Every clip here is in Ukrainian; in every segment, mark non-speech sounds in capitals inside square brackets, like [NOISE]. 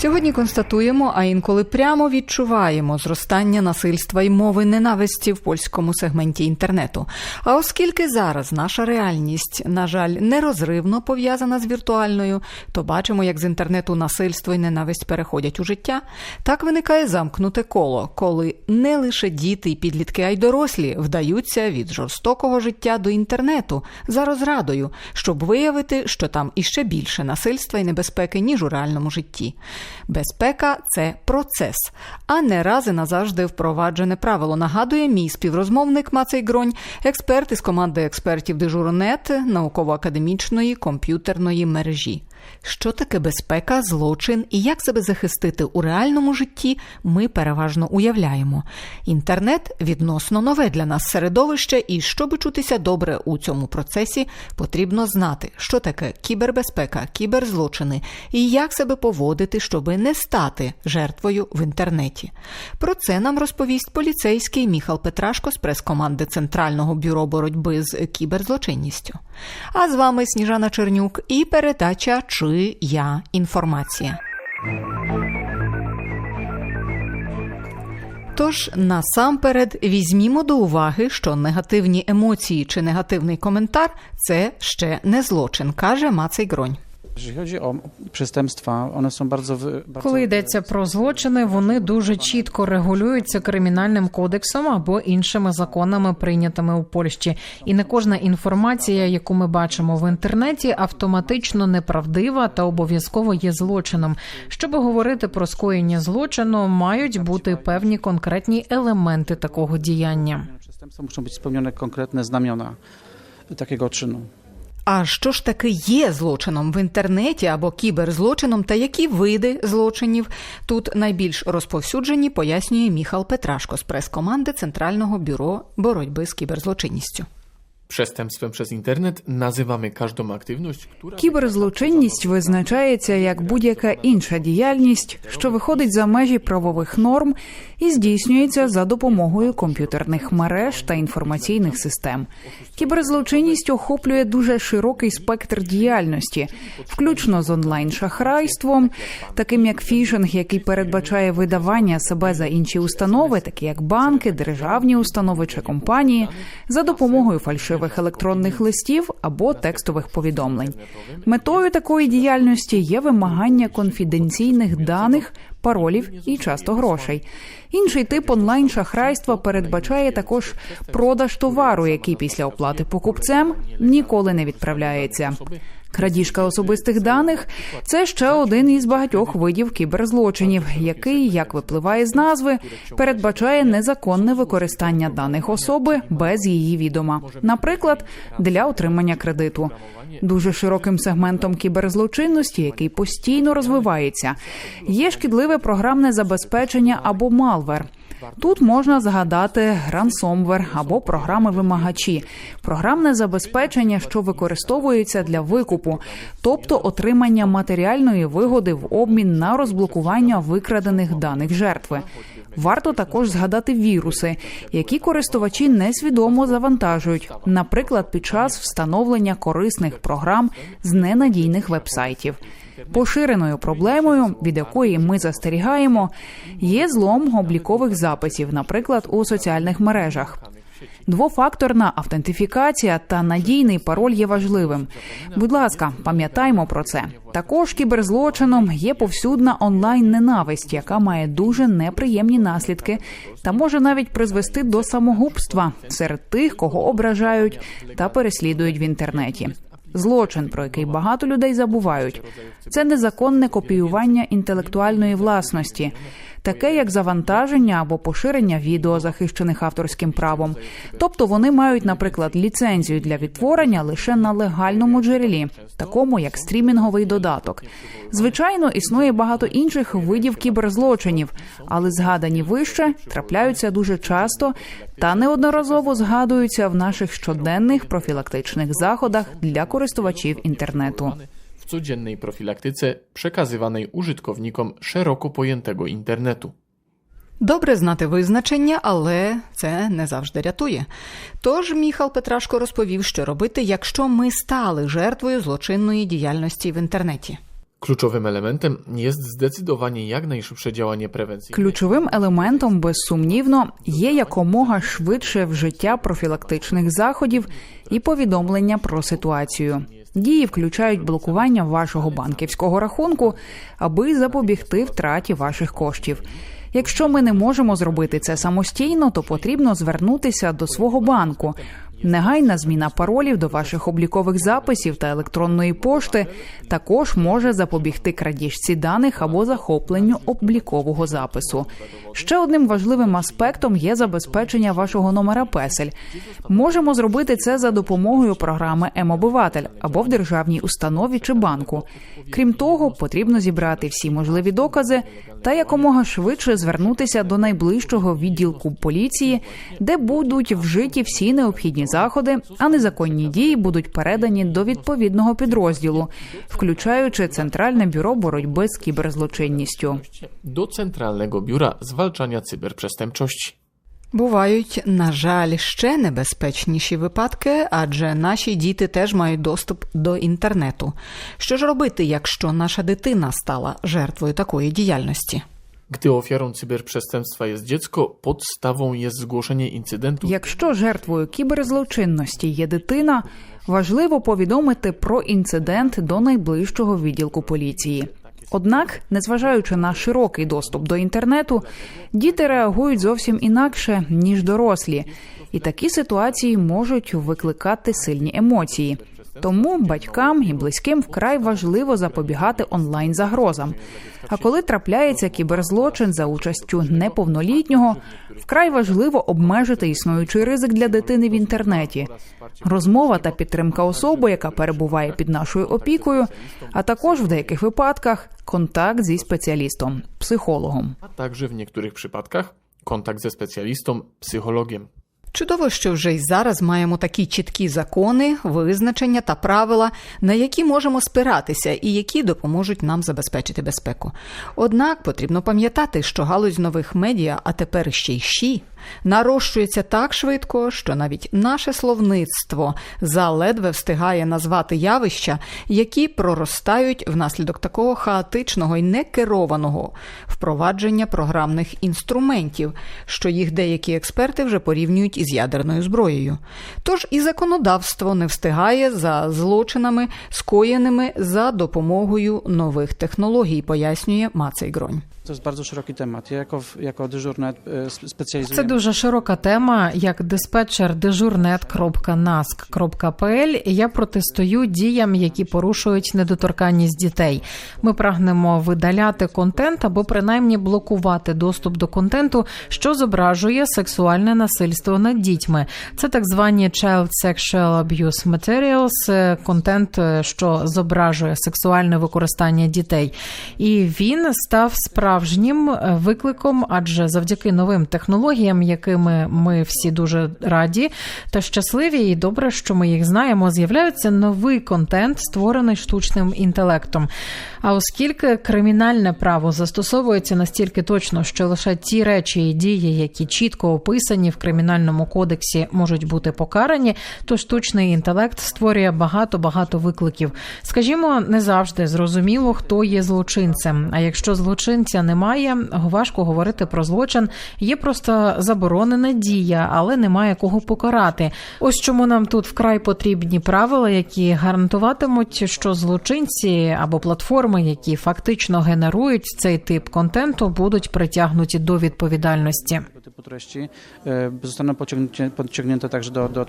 Сьогодні констатуємо, а інколи прямо відчуваємо зростання насильства і мови ненависті в польському сегменті інтернету. А оскільки зараз наша реальність, на жаль, нерозривно пов'язана з віртуальною, то бачимо, як з інтернету насильство і ненависть переходять у життя. Так виникає замкнуте коло, коли не лише діти і підлітки, а й дорослі вдаються від жорстокого життя до інтернету за розрадою, щоб виявити, що там іще більше насильства і небезпеки, ніж у реальному житті. Безпека це процес, а не раз і назавжди впроваджене правило. Нагадує мій співрозмовник Мацей Гронь, експерт із команди експертів Дежурнет науково-академічної комп'ютерної мережі. Що таке безпека, злочин і як себе захистити у реальному житті, ми переважно уявляємо. Інтернет відносно нове для нас середовище, і щоб чутися добре у цьому процесі, потрібно знати, що таке кібербезпека, кіберзлочини і як себе поводити, щоби не стати жертвою в інтернеті. Про це нам розповість поліцейський Міхал Петрашко з прес-команди Центрального бюро боротьби з кіберзлочинністю. А з вами Сніжана Чернюк і передача чи я інформація. Тож насамперед візьмімо до уваги, що негативні емоції чи негативний коментар це ще не злочин, каже Мацей Гронь. Коли йдеться про злочини, вони дуже чітко регулюються кримінальним кодексом або іншими законами, прийнятими у Польщі. І не кожна інформація, яку ми бачимо в інтернеті, автоматично неправдива та обов'язково є злочином. Щоб говорити про скоєння злочину, мають бути певні конкретні елементи такого діяння. Muszą być spełnione konkretne znamiona takiego czynu. А що ж таки є злочином в інтернеті або кіберзлочином, та які види злочинів тут найбільш розповсюджені, пояснює Міхал Петрашко з прес-команди Центрального бюро боротьби з кіберзлочинністю. Przestępstwem przez internet nazywamy każdą aktywność, która Кіберзлочинність визначається як будь-яка інша діяльність, що виходить за межі правових норм і здійснюється за допомогою комп'ютерних мереж та інформаційних систем. Кіберзлочинність охоплює дуже широкий спектр діяльності, включно з онлайн-шахрайством, таким як фішинг, який передбачає видавання себе за інші установи, такі як банки, державні установи чи компанії, за допомогою фальшивих електронних листів або текстових повідомлень. Метою такої діяльності є вимагання конфіденційних даних, паролів і часто грошей. Інший тип онлайн-шахрайства передбачає також продаж товару, який після оплати покупцем ніколи не відправляється. Крадіжка особистих даних це ще один із багатьох видів кіберзлочинів, який, як випливає з назви, передбачає незаконне використання даних особи без її відома, наприклад, для отримання кредиту. Дуже широким сегментом кіберзлочинності, який постійно розвивається, є шкідливе програмне забезпечення або малвер. Тут можна згадати рансомвер або програми вимагачі, програмне забезпечення, що використовується для викупу, тобто отримання матеріальної вигоди в обмін на розблокування викрадених даних жертви. Варто також згадати віруси, які користувачі несвідомо завантажують, наприклад, під час встановлення корисних програм з ненадійних вебсайтів. Поширеною проблемою, від якої ми застерігаємо, є злом облікових записів, наприклад, у соціальних мережах. Двофакторна автентифікація та надійний пароль є важливим. Будь ласка, пам'ятаймо про це. Також кіберзлочином є повсюдна онлайн ненависть, яка має дуже неприємні наслідки та може навіть призвести до самогубства серед тих, кого ображають та переслідують в інтернеті. Злочин, про який багато людей забувають, це незаконне копіювання інтелектуальної власності, таке як завантаження або поширення відео, захищених авторським правом. Тобто вони мають, наприклад, ліцензію для відтворення лише на легальному джерелі, такому як стрімінговий додаток. Звичайно, існує багато інших видів кіберзлочинів, але згадані вище трапляються дуже часто та неодноразово згадуються в наших щоденних профілактичних заходах для користувачів інтернету. Codziennej profilaktyce przekazywanej użytkownikom szeroko pojętego internetu. Добре знати визначення, але це не завжди рятує. Тож Міхал Петрашко розповів, що робити, якщо ми стали жертвою злочинної діяльності в інтернеті. Kluczowym elementem jest zdecydowanie jak najszybsze działanie prewencyjne. Ключовим елементом, безсумнівно, є якомога швидше вжиття профілактичних заходів і повідомлення про ситуацію. Дії включають блокування вашого банківського рахунку, аби запобігти втраті ваших коштів. Якщо ми не можемо зробити це самостійно, то потрібно звернутися до свого банку. Негайна зміна паролів до ваших облікових записів та електронної пошти також може запобігти крадіжці даних або захопленню облікового запису. Ще одним важливим аспектом є забезпечення вашого номера песель. Можемо зробити це за допомогою програми М-обиватель або в державній установі чи банку. Крім того, потрібно зібрати всі можливі докази та якомога швидше звернутися до найближчого відділку поліції, де будуть вжиті всі необхідні заходи, а незаконні дії будуть передані до відповідного підрозділу, включаючи Центральне бюро боротьби з кіберзлочинністю. до центрального бюра Zwalczania Cyberprzestępczości. Бувають, на жаль, ще небезпечніші випадки, адже наші діти теж мають доступ до інтернету. Що ж робити, якщо наша дитина стала жертвою такої діяльності? Gdy ofiarą cyberprzestępstwa jest dziecko, podstawą jest zgłoszenie incydentu. Якщо жертвою кіберзлочинності є дитина, важливо повідомити про інцидент до найближчого відділку поліції. Однак, незважаючи на широкий доступ до інтернету, діти реагують зовсім інакше ніж дорослі, і такі ситуації можуть викликати сильні емоції. Тому батькам і близьким вкрай важливо запобігати онлайн загрозам. А коли трапляється кіберзлочин за участю неповнолітнього, вкрай важливо обмежити існуючий ризик для дитини в інтернеті. Розмова та підтримка особи, яка перебуває під нашою опікою, а також в деяких випадках контакт зі спеціалістом, психологом. a także w niektórych przypadkach kontakt ze specjalistą, psychologiem. Чудово, що вже й зараз маємо такі чіткі закони, визначення та правила, на які можемо спиратися і які допоможуть нам забезпечити безпеку. Однак потрібно пам'ятати, що галузь нових медіа, а тепер ще й ЩІ, нарощується так швидко, що навіть наше словництво заледве встигає назвати явища, які проростають внаслідок такого хаотичного і некерованого впровадження програмних інструментів, що їх деякі експерти вже порівнюють із ядерною зброєю. Тож і законодавство не встигає за злочинами, скоєними за допомогою нових технологій, пояснює Мацей Гронь. To jest bardzo szeroki temat. Ja jako, jako dyżurny дуже широка тема, як диспетчер дежурnet.nask.pl Я протистою діям, які порушують недоторканність дітей. Ми прагнемо видаляти контент або принаймні блокувати доступ до контенту, що зображує сексуальне насильство над дітьми. Це так звані Child Sexual Abuse Materials, е, контент, е, що зображує сексуальне використання дітей. І він став справжнім е, викликом, адже завдяки новим технологіям, якими ми всі дуже раді та щасливі, і добре, що ми їх знаємо, з'являється новий контент, створений штучним інтелектом. А оскільки кримінальне право застосовується настільки точно, що лише ті речі і дії, які чітко описані в кримінальному кодексі, можуть бути покарані, то штучний інтелект створює багато багато викликів. Скажімо, не завжди зрозуміло, хто є злочинцем. А якщо злочинця немає, важко говорити про злочин. Є просто заборонена дія, але немає кого покарати. Ось чому нам тут вкрай потрібні правила, які гарантуватимуть, що злочинці або платформи, які фактично генерують цей тип контенту, будуть притягнуті до відповідальності. Типу трещі zostaną pociągnięte, podciągnięte także do, do.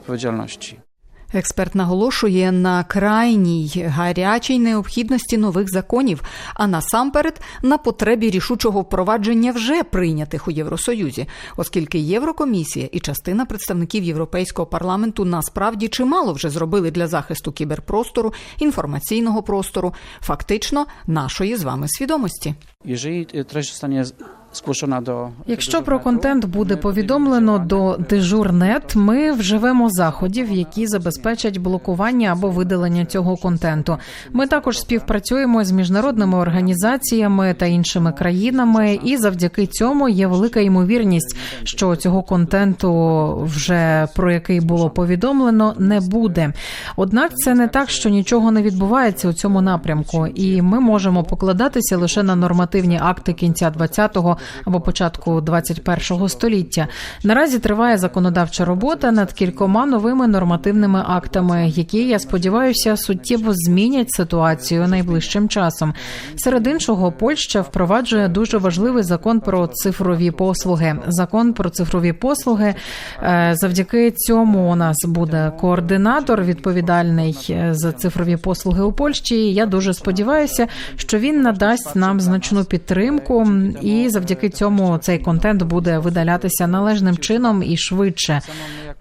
Експерт наголошує на крайній гарячій необхідності нових законів, а насамперед на потребі рішучого впровадження вже прийнятих у Євросоюзі, оскільки Єврокомісія і частина представників Європейського парламенту насправді чимало вже зробили для захисту кіберпростору, інформаційного простору, фактично нашої з вами свідомості. E, Якщо про контент буде повідомлено до Дежурнет, ми вживемо заходів, які забезпечать блокування або видалення цього контенту. Ми також співпрацюємо з міжнародними організаціями та іншими країнами, і завдяки цьому є велика ймовірність, що цього контенту, вже про який було повідомлено, не буде. Однак це не так, що нічого не відбувається у цьому напрямку, і ми можемо покладатися лише на нормативні акти кінця 20-го або початку 21-го століття. Наразі триває законодавча робота над кількома новими нормативними актами, які я сподіваюся суттєво змінять ситуацію найближчим часом. Серед іншого, Польща впроваджує дуже важливий закон про цифрові послуги. Закон про цифрові послуги. е, Завдяки цьому у нас буде координатор відповідальний е, за цифрові послуги у Польщі. Я дуже сподіваюся, що він надасть нам значну підтримку, і завдяки цьому цей контент буде видалятися належним чином і швидше.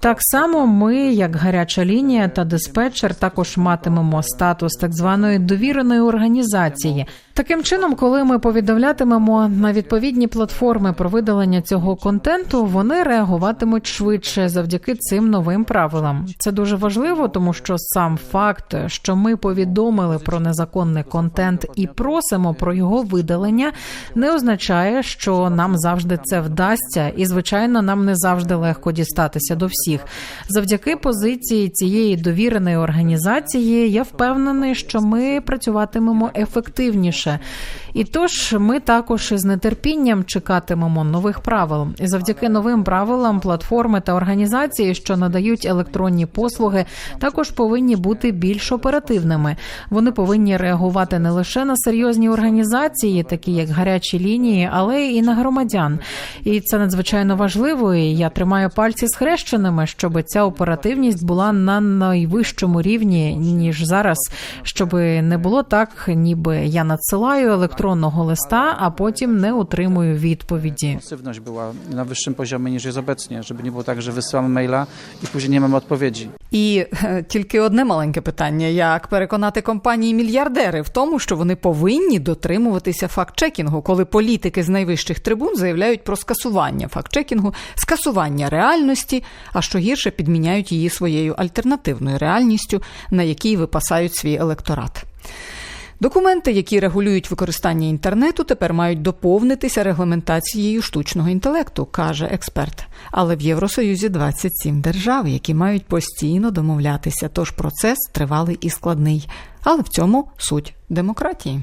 Так само ми, як гаряча лінія та диспетчер, також матимемо статус так званої довіреної організації. Таким чином, коли ми повідомлятимемо на відповідні платформи про видалення цього контенту, вони реагуватимуть швидше завдяки цим новим правилам. Це дуже важливо, тому що сам факт, що ми повідомили про незаконний контент і просимо про його видалення, не означає, що нам завжди це вдасться, і звичайно, нам не завжди легко дістатися до всіх. Завдяки позиції цієї довіреної організації, я впевнений, що ми працюватимемо ефективніше. І тож ми також із нетерпінням чекатимемо нових правил. І завдяки новим правилам платформи та організації, що надають електронні послуги, також повинні бути більш оперативними. Вони повинні реагувати не лише на серйозні організації, такі як гарячі лінії, але і на громадян. І це надзвичайно важливо. І я тримаю пальці схрещеними, щоб ця оперативність була на найвищому рівні ніж зараз, щоб не було так, ніби я надсилаю електронного листа, а потім не отримую відповіді. Pasywność była na wyższym poziomie niż jest obecnie, żeby nie było tak, że wysyłamy maila i później nie mamy odpowiedzi. І е, тільки одне маленьке питання: як переконати компанії мільярдери в тому, що вони повинні дотримуватися факт-чекінгу, коли політики з найвищих трибун заявляють про скасування факт-чекінгу, скасування реальності, а що гірше підміняють її своєю альтернативною реальністю, на якій випасають свій електорат. Документи, які регулюють використання інтернету, тепер мають доповнитися регламентацією штучного інтелекту, каже експерт. Але в Євросоюзі 27 держав, які мають постійно домовлятися. Тож процес тривалий і складний. Але в цьому суть демократії.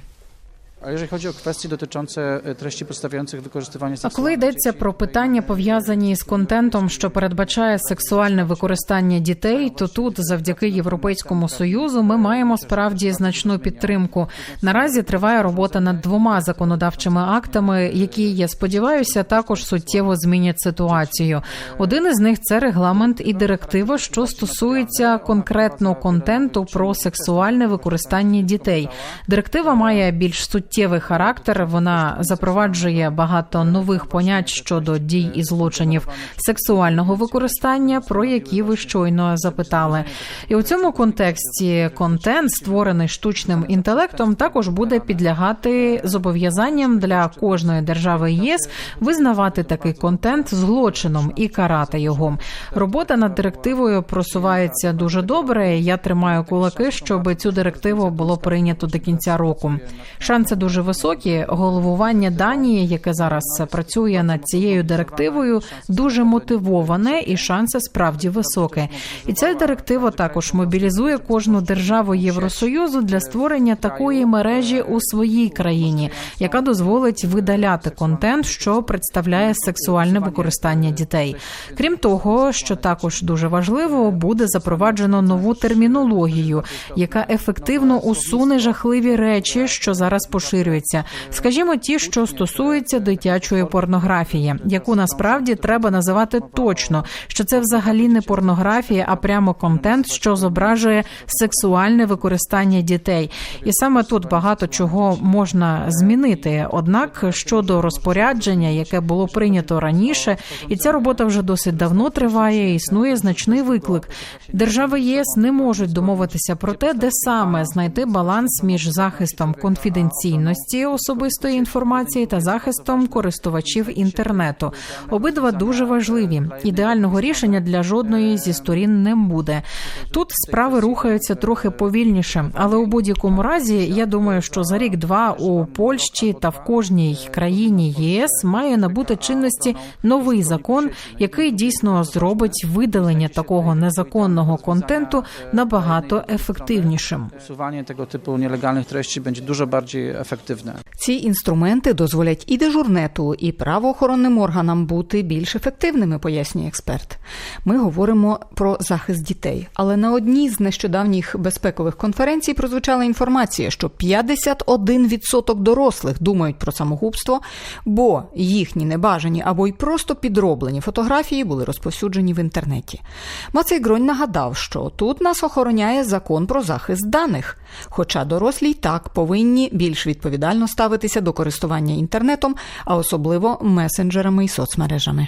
A jeżeli chodzi o kwestie dotyczące e, treści przedstawiających wykorzystywanie А коли йдеться про питання пов'язані з контентом, що передбачає сексуальне використання дітей, то тут, завдяки Європейському союзу, ми маємо справді значну підтримку. Наразі триває робота над двома законодавчими актами, які я сподіваюся, також суттєво змінять ситуацію. Один із них це регламент і директива, що стосується конкретно контенту про сексуальне використання дітей. Директива має більш суттєвий характер. Вона запроваджує багато нових понять щодо дій і злочинів сексуального використання, про які ви щойно запитали. І у цьому контексті контент, створений штучним інтелектом, також буде підлягати зобов'язанням для кожної держави ЄС визнавати такий контент злочином і карати його. Робота над директивою просувається дуже добре. Я тримаю кулаки, щоб цю директиву було прийнято до кінця року. Шанси дуже високі. Головування Данії, яке зараз працює над цією директивою, дуже мотивоване, і шанси справді високі. І ця директива також мобілізує кожну державу Євросоюзу для створення такої мережі у своїй країні, яка дозволить видаляти контент, що представляє сексуальне використання дітей. Крім того, що також дуже важливо, буде запроваджено нову термінологію, яка ефективно усуне жахливі речі, що зараз поширюються. Скажімо, ті, що стосуються дитячої порнографії, яку насправді треба називати точно, що це взагалі не порнографія, а прямо контент, що зображує сексуальне використання дітей. І саме тут багато чого можна змінити. Однак щодо розпорядження, яке було прийнято раніше, і ця робота вже досить давно триває. Існує значний виклик. Держави ЄС не можуть домовитися про те, де саме знайти баланс між захистом конфіденційності конфіденційності особистої інформації та захистом користувачів інтернету. Обидва дуже важливі. Ідеального рішення для жодної зі сторін не буде. Тут справи рухаються трохи повільніше, але у будь-якому разі я думаю, що за рік-два у Польщі та в кожній країні ЄС має набути чинності новий закон, який дійсно зробить видалення такого незаконного контенту набагато ефективнішим. Usuwanie tego typu nielegalnych treści będzie dużo bardziej efektywne. Ці інструменти дозволять і дежурнету, і правоохоронним органам бути більш ефективними, пояснює експерт. Ми говоримо про захист дітей, але на одній з нещодавніх безпекових конференцій прозвучала інформація, що 51% дорослих думають про самогубство, бо їхні небажані або й просто підроблені фотографії були розповсюджені в інтернеті. Мацей Гронь нагадав, що тут нас охороняє закон про захист даних. Хоча дорослі й так повинні більш відповідально ставитися до користування інтернетом, а особливо месенджерами і соцмережами.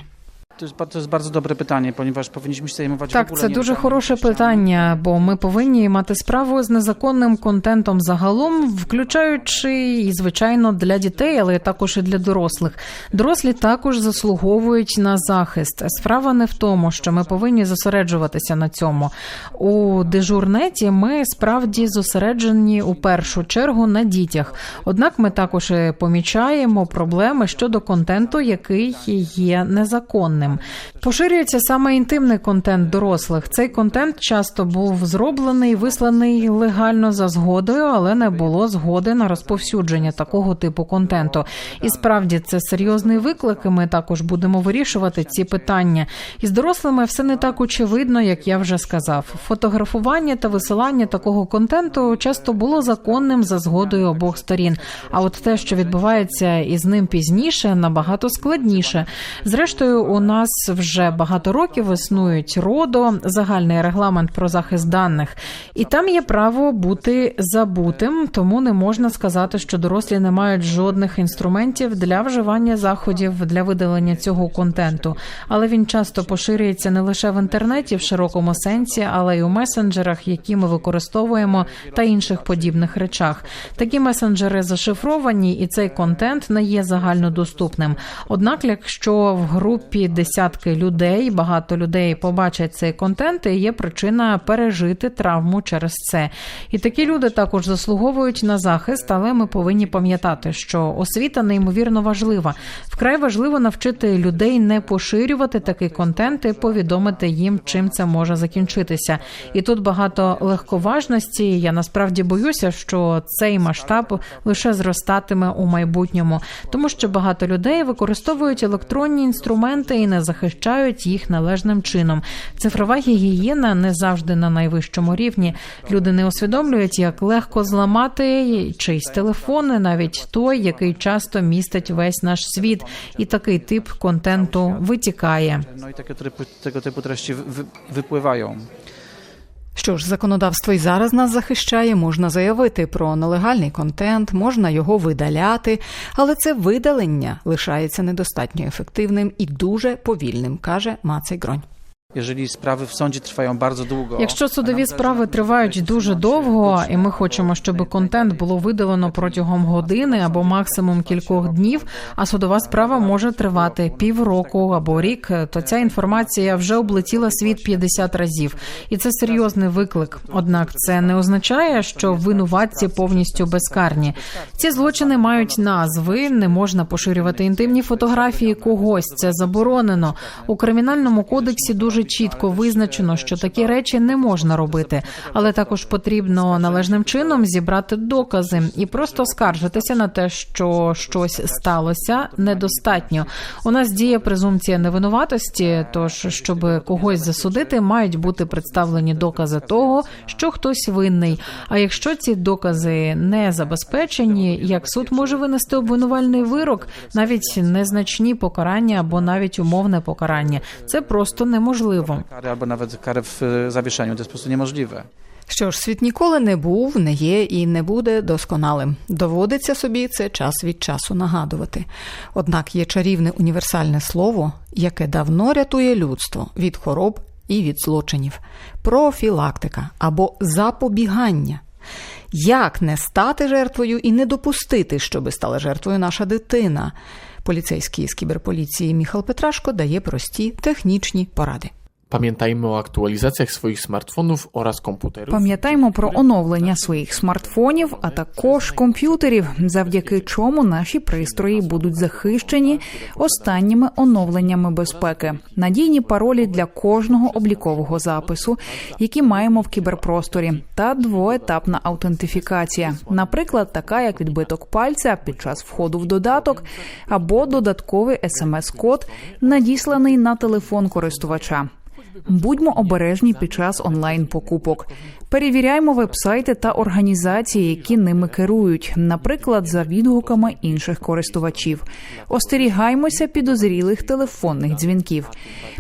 To jest, ba- to jest bardzo dobre pytanie, ponieważ powinniśmy się zajmować Так, це дуже хороше питання, бо ми повинні мати справу з незаконним контентом загалом, включаючи і звичайно для дітей, але також і для дорослих. Дорослі також заслуговують на захист. Справа не в тому, що ми повинні зосереджуватися на цьому. У дежурнеті ми справді зосереджені у першу чергу на дітях. Однак ми також помічаємо проблеми щодо контенту, який є незаконним. Поширюється саме інтимний контент дорослих. Цей контент часто був зроблений, висланий легально за згодою, але не було згоди на розповсюдження такого типу контенту. І справді це серйозний виклик. і Ми також будемо вирішувати ці питання. І з дорослими все не так очевидно, як я вже сказав. Фотографування та висилання такого контенту часто було законним за згодою обох сторін. А от те, що відбувається із ним пізніше, набагато складніше. Зрештою, у нас вже багато років існують РОДО, загальний регламент про захист даних, і там є право бути забутим, тому не можна сказати, що дорослі не мають жодних інструментів для вживання заходів для видалення цього контенту. Але він часто поширюється не лише в інтернеті в широкому сенсі, але й у месенджерах, які ми використовуємо, та інших подібних речах. Такі месенджери зашифровані, і цей контент не є загальнодоступним. Однак, якщо в групі десятки людей, багато людей побачать цей контент, і є причина пережити травму через це. І такі люди також заслуговують на захист, але ми повинні пам'ятати, що освіта неймовірно важлива. Вкрай важливо навчити людей не поширювати такий контент і повідомити їм, чим це може закінчитися. І тут багато легковажності. Я насправді боюся, що цей масштаб лише зростатиме у майбутньому, тому що багато людей використовують електронні інструменти і не захищають їх належним чином. Цифрова гігієна не завжди на найвищому рівні. Люди не усвідомлюють, як легко зламати чийсь телефон, навіть той, який часто містить весь наш світ, і такий тип контенту витікає. Ну і таке типу treści wy, wypływają. Що ж, законодавство і зараз нас захищає, можна заявити про нелегальний контент, можна його видаляти, але це видалення лишається недостатньо ефективним і дуже повільним, каже Мацей Гронь. Якщо судові справи тривають дуже довго, і ми хочемо, щоб контент було видалено протягом години або максимум кількох днів, а судова справа може тривати півроку або рік, то ця інформація вже облетіла світ 50 разів, і це серйозний виклик. Однак це не означає, що винуватці повністю безкарні. Ці злочини мають назви, не можна поширювати інтимні фотографії когось. Це заборонено у кримінальному кодексі. Дуже чітко визначено, що такі речі не можна робити, але також потрібно належним чином зібрати докази і просто скаржитися на те, що щось сталося недостатньо. У нас діє презумпція невинуватості. Тож, щоб когось засудити, мають бути представлені докази того, що хтось винний. А якщо ці докази не забезпечені, як суд може винести обвинувальний вирок, навіть незначні покарання або навіть умовне покарання, це просто неможливо. Kary albo nawet karę w e, zawieszeniu. To jest po. Що ж, світ ніколи не був, не є і не буде досконалим. Доводиться собі це час від часу нагадувати. Однак є чарівне універсальне слово, яке давно рятує людство від хвороб і від злочинів профілактика або запобігання. Як не стати жертвою і не допустити, щоби стала жертвою наша дитина? Поліцейський з кіберполіції Міхал Петрашко дає прості технічні поради. Pamiętajmy o aktualizacjach swoich smartfonów oraz komputerów. Пам'ятаймо про оновлення своїх смартфонів, а також комп'ютерів, завдяки чому наші пристрої будуть захищені останніми оновленнями безпеки, надійні паролі для кожного облікового запису, які маємо в кіберпросторі, та двоетапна аутентифікація, наприклад, така як відбиток пальця під час входу в додаток, або додатковий смс-код, надісланий на телефон користувача. Будьмо обережні під час онлайн покупок. Перевіряймо вебсайти та організації, які ними керують, наприклад, за відгуками інших користувачів. Остерігаймося підозрілих телефонних дзвінків.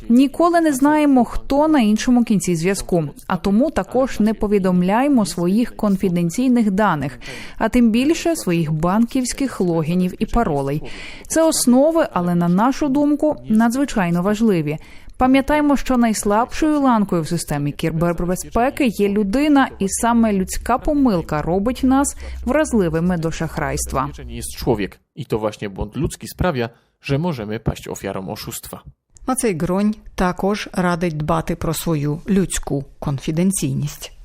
Ніколи не знаємо, хто на іншому кінці зв'язку, а тому також не повідомляймо своїх конфіденційних даних, а тим більше своїх банківських логінів і паролей. Це основи, але на нашу думку надзвичайно важливі. Пам'ятаємо, що найслабшою ланкою в системі кібербезпеки є людина, і саме людська помилка робить нас вразливими до шахрайства. є чоловік, і то власне бунт людський справ'я, що можемо пасть офіаром ошуства. Мацей Гронь також радить дбати про свою людську конфіденційність.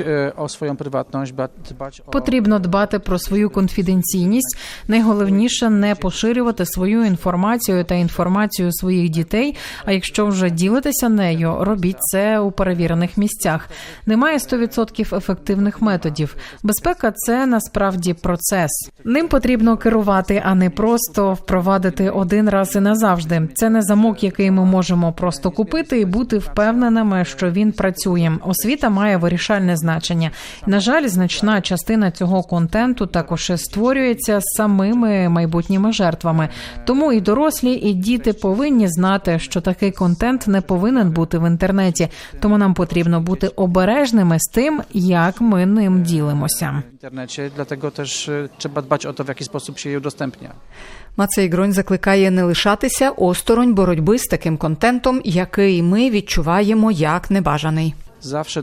E, o swoją prywatność, ba- Потрібно дбати про свою конфіденційність. Найголовніше не поширювати свою інформацію та інформацію своїх дітей. А якщо вже ділитеся нею, робіть це у перевірених місцях. Немає 100% ефективних методів. Безпека це насправді процес. Ним потрібно керувати, а не просто впровадити один раз і назавжди. Це не замок, який ми можемо просто купити і бути впевненими, що він працює. Освіта має вирішальне значення. На жаль, значна частина цього контенту також створюється самими майбутніми жертвами. Тому і дорослі, і діти повинні знати, що такий контент не повинен бути в інтернеті. Тому нам потрібно бути обережними з тим, як ми ним ділимося. w internecie, dlatego też e, trzeba dbać o to, w jaki sposób się je. Мацей Гронь закликає не лишатися осторонь боротьби з таким контентом, який ми відчуваємо як небажаний.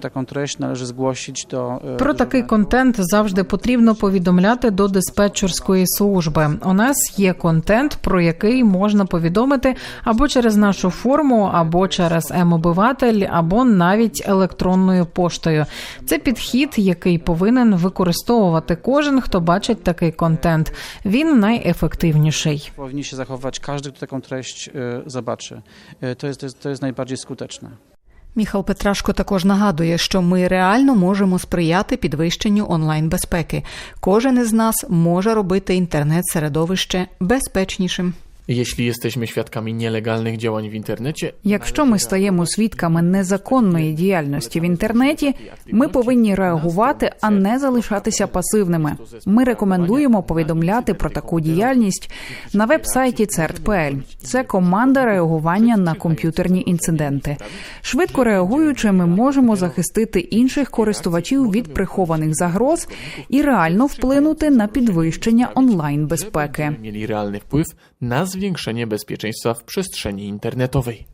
Taką treść należy zgłosić do... e, Про такий контент завжди потрібно повідомляти до диспетчерської служби. У нас є контент, про який можна повідомити або через нашу форму, або через М-обиватель, або навіть електронною поштою. Це підхід, який повинен використовувати кожен, хто бачить такий контент. Він найефективніший. Powinni się zachować każdy, kto taką treść e, zobaczy. E, To Міхал Петрашко також нагадує, що ми реально можемо сприяти підвищенню онлайн безпеки. Кожен із нас може робити інтернет-середовище безпечнішим. Jeśli jesteśmy świadkami nielegalnych działań w internecie, Якщо ми стаємо свідками незаконної діяльності в інтернеті, ми повинні реагувати, а не залишатися пасивними. Ми рекомендуємо повідомляти про таку діяльність на веб-сайті CERT.pl. Це команда реагування на комп'ютерні інциденти. Швидко реагуючи, ми можемо захистити інших користувачів від прихованих загроз і реально вплинути на підвищення онлайн безпеки. realny wpływ na zwiększenie bezpieczeństwa w przestrzeni internetowej.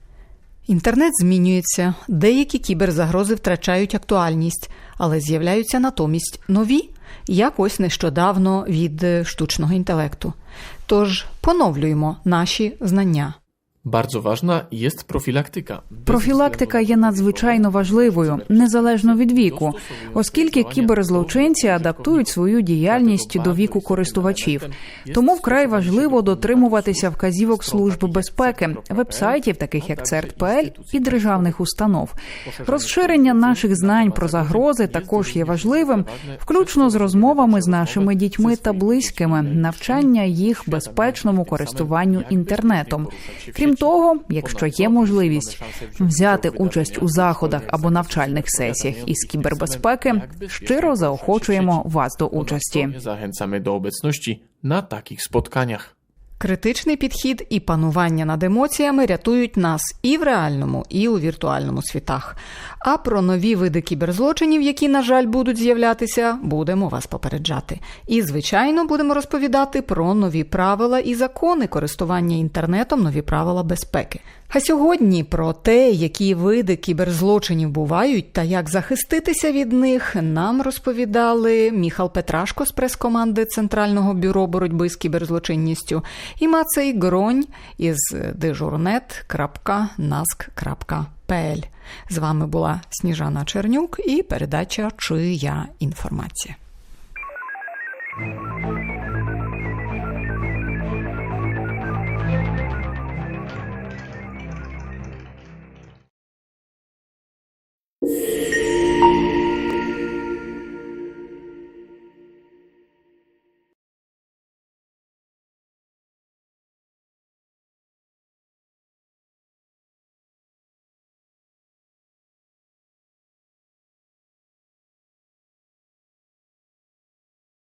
Інтернет змінюється, деякі кіберзагрози втрачають актуальність, але з'являються натомість нові, як ось нещодавно від штучного інтелекту. Тож поновлюємо наші знання. Bardzo ważna jest. Bez Профілактика є надзвичайно важливою, незалежно від віку, оскільки кіберзлочинці адаптують свою діяльність до віку користувачів. Тому вкрай важливо дотримуватися вказівок служби безпеки, вебсайтів, таких як CERT.pl і державних установ. Розширення наших знань про загрози також є важливим, включно з розмовами з нашими дітьми та близькими, навчання їх безпечному користуванню інтернетом. Крім того, якщо є можливість взяти участь у заходах або навчальних сесіях із кібербезпеки, щиро заохочуємо вас до участі. Zachęcamy do obecności na takich spotkaniach. Критичний підхід і панування над емоціями рятують нас і в реальному, і у віртуальному світах. А про нові види кіберзлочинів, які, на жаль, будуть з'являтися, будемо вас попереджати. І, звичайно, будемо розповідати про нові правила і закони користування інтернетом, нові правила безпеки. А сьогодні про те, які види кіберзлочинів бувають та як захиститися від них, нам розповідали Міхал Петрашко з прес-команди Центрального бюро боротьби з кіберзлочинністю і Мацей Гронь із дежурнет.наск.пл. З вами була Сніжана Чернюк і передача Чия інформація. you [LAUGHS]